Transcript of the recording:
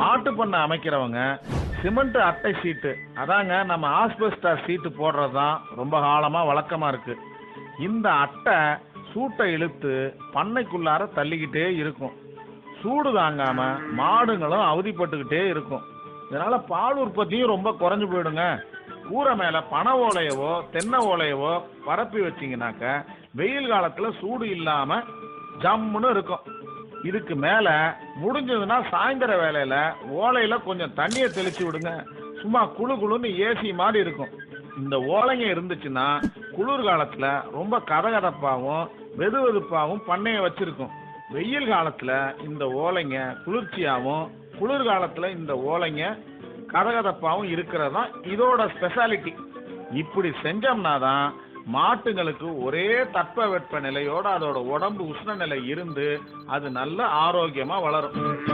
மாட்டு பண்ணை அமைக்கிறவங்க சிமெண்ட் அட்டை சீட்டு. அதாங்க நம்ம ஆஸ்பெஸ்டார் சீட்டு போடுறது தான் ரொம்ப காலமாக வழக்கமாக இருக்கு. இந்த அட்டை சூட்டை இழுத்து பண்ணைக்குள்ளார தள்ளிக்கிட்டே இருக்கும். சூடு தாங்காம மாடுங்களும் அவதிப்பட்டுக்கிட்டே இருக்கும். இதனால பால் உற்பத்தியும் ரொம்ப குறைஞ்சு போயிடுங்க. கூரை மேல பனை ஓலையவோ தென்னை ஓலையவோ பரப்பி வச்சிங்கனாக்க வெயில் காலத்துல சூடு இல்லாம ஜம்முன்னு இருக்கும். இதுக்கு மேல முடிஞ்சதுன்னா சாயந்தர வேலையில ஓலையில கொஞ்சம் தண்ணியை தெளிச்சு விடுங்க. சும்மா குளு குளுன்னு ஏசி மாதிரி இருக்கும். இந்த ஓலைங்க இருந்துச்சுன்னா குளிர் காலத்துல ரொம்ப கதகதப்பாகவும் வெது வெதுப்பாகவும் பண்ணைய வச்சிருக்கும். வெயில் காலத்துல இந்த ஓலைங்க குளிர்ச்சியாகவும் குளிர் காலத்துல இந்த ஓலைங்க கதகதப்பாகவும் இருக்கிறது தான் இதோட ஸ்பெஷாலிட்டி இப்படி செஞ்சோம்னா தான் மாட்டுங்களுக்கு ஒரே தட்பவெட்ப நிலையோட அதோட உடம்பு உஷ்ண நிலை இருந்து அது நல்ல ஆரோக்கியமா வளரும்.